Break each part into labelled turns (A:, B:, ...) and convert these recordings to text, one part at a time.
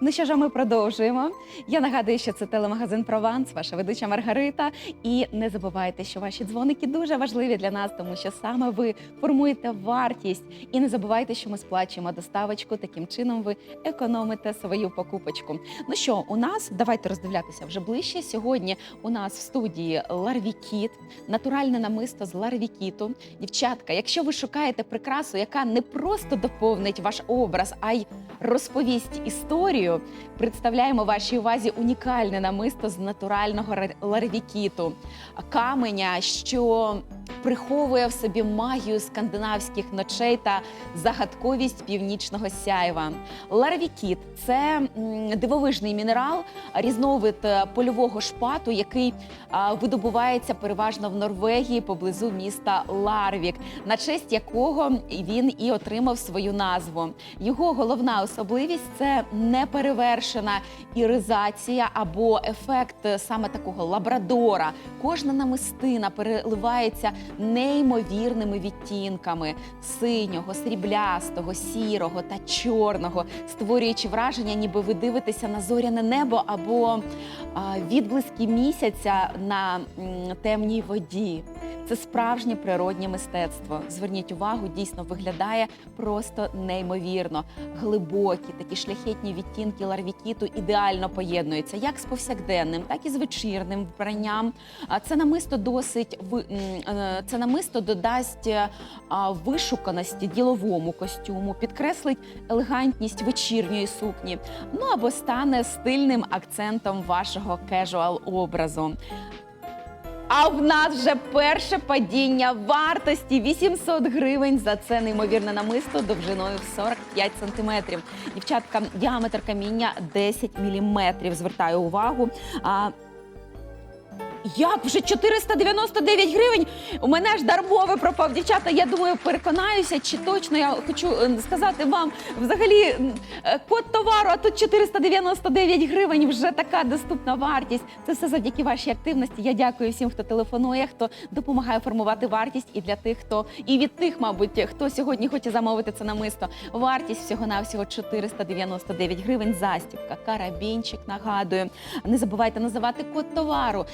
A: Ну що ж, ми продовжуємо. Я нагадую, що це телемагазин Прованс, ваша ведуча Маргарита. І не забувайте, що ваші дзвоники дуже важливі для нас, тому що саме ви формуєте вартість. І не забувайте, що ми сплачуємо доставочку. Таким чином ви економите свою покупочку. Ну що, у нас давайте роздивлятися вже ближче. Сьогодні у нас в студії Ларвікіт, натуральне намисто з ларвікіту. Дівчатка, якщо ви шукаєте прикрасу, яка не просто доповнить ваш образ, а й розповість історію, представляємо вашій увазі унікальне намисто з натурального ра- ларвікіту, каменя, що приховує в собі магію скандинавських ночей та загадковість північного сяйва. Ларвікіт це дивовижний мінерал, різновид е, польового шпату, який видобувається переважно в Норвегії поблизу міста Ларвік, на честь якого він і отримав свою назву. Його головна особливість це неперевершена іризація або ефект е, саме такого лабрадора. Кожна намистина переливається неймовірними відтінками синього, сріблястого, сірого та чорного, створюючи враження, ніби ви дивитеся на зоряне небо або відблиски місяця на темній воді. Це справжнє природнє мистецтво. Зверніть увагу, дійсно виглядає просто неймовірно. Глибокі, такі шляхетні відтінки ларвікіту ідеально поєднуються як з повсякденним, так і з вечірним вбранням. А це намисто досить е, це намисто додасть е, вишуканості діловому костюму, підкреслить елегантність вечірньої сукні, ну або стане стильним акцентом вашого кежуал образу. А в нас вже перше падіння вартості 800 гривень за це неймовірне намисто довжиною в 45 сантиметрів. Дівчатка, діаметр каміння 10 міліметрів. Звертаю увагу. А, як вже 499 гривень? У мене аж дармове пропав. Дівчата, я думаю, переконаюся, чи точно я хочу е, сказати вам взагалі е, код товару, а тут 499 гривень вже така доступна вартість. Це все завдяки вашій активності. Я дякую всім, хто телефонує, хто допомагає формувати вартість, і для тих, хто і від тих, мабуть, хто сьогодні хоче замовити це намисто. Вартість всього навсього 499 гривень. Застібка, карабінчик. Нагадую. Не забувайте називати код товару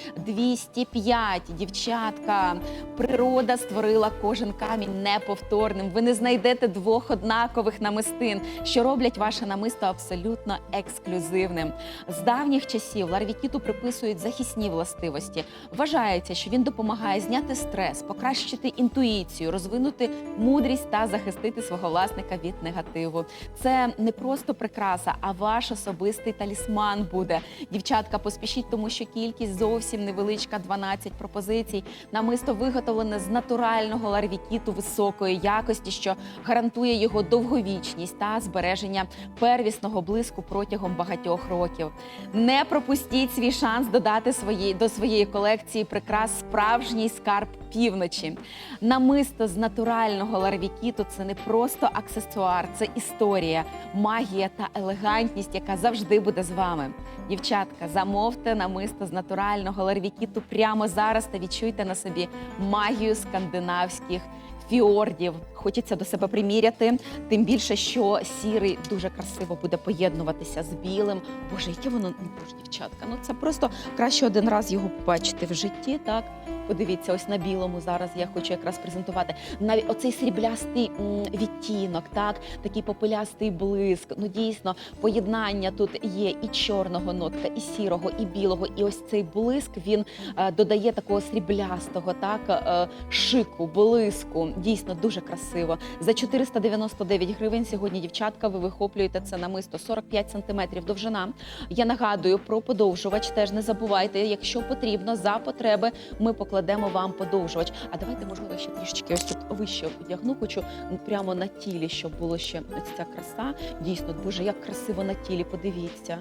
A: 205. Дівчатка, природа створила кожен камінь неповторним. Ви не знайдете двох однакових намистин, що роблять ваше намисто абсолютно ексклюзивним. З давніх часів ларвікіту приписують захисні властивості. Вважається, що він допомагає зняти стрес, покращити інтуїцію, розвинути мудрість та захистити свого власника від негативу. Це не просто прикраса, а ваш особистий талісман буде. Дівчатка, поспішіть, тому що кількість зовсім невеличка 12 пропозицій. Намисто виготовлене з натурального ларвікіту високої якості, що гарантує його довговічність та збереження первісного блиску протягом багатьох років. Не пропустіть свій шанс додати свої, до своєї колекції прикрас справжній скарб півночі. Намисто з натурального ларвікіту це не просто аксесуар, це історія, магія та елегантність, яка завжди буде з вами. Дівчатка, замовте намисто з натурального ларвікіту прямо зараз та відчуйте на собі магію скандинавських фіордів. Хочеться до себе приміряти. Тим більше, що сірий дуже красиво буде поєднуватися з білим. Боже, яке воно ну, боже, дівчатка. Ну це просто краще один раз його побачити в житті. Так подивіться, ось на білому зараз я хочу якраз презентувати. Навіть оцей сріблястий відтінок, так такий попелястий блиск. Ну дійсно, поєднання тут є і чорного нотка, і сірого, і білого. І ось цей блиск він е, додає такого сріблястого, так е, шику, блиску. Дійсно дуже красиво. За 499 гривень сьогодні дівчатка. Ви вихоплюєте це намисто 45 сантиметрів довжина. Я нагадую про подовжувач. Теж не забувайте, якщо потрібно за потреби, ми покладемо вам подовжувач. А давайте, можливо, ще трішечки ось тут вище одягну. Хочу прямо на тілі, щоб було ще ось ця краса. Дійсно, боже, як красиво на тілі. Подивіться.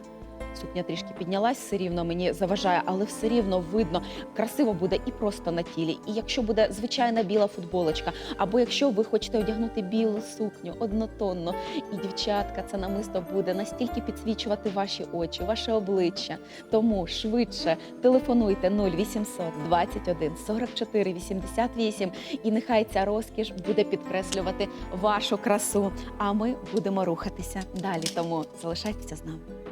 A: Сукня трішки піднялась, все рівно мені заважає, але все рівно видно, красиво буде і просто на тілі. І якщо буде звичайна біла футболочка, або якщо ви хочете одягнути білу сукню однотонно, і дівчатка, це намисто буде настільки підсвічувати ваші очі, ваше обличчя. Тому швидше телефонуйте 0800 21 44 88, і нехай ця розкіш буде підкреслювати вашу красу. А ми будемо рухатися далі. Тому залишайтеся з нами.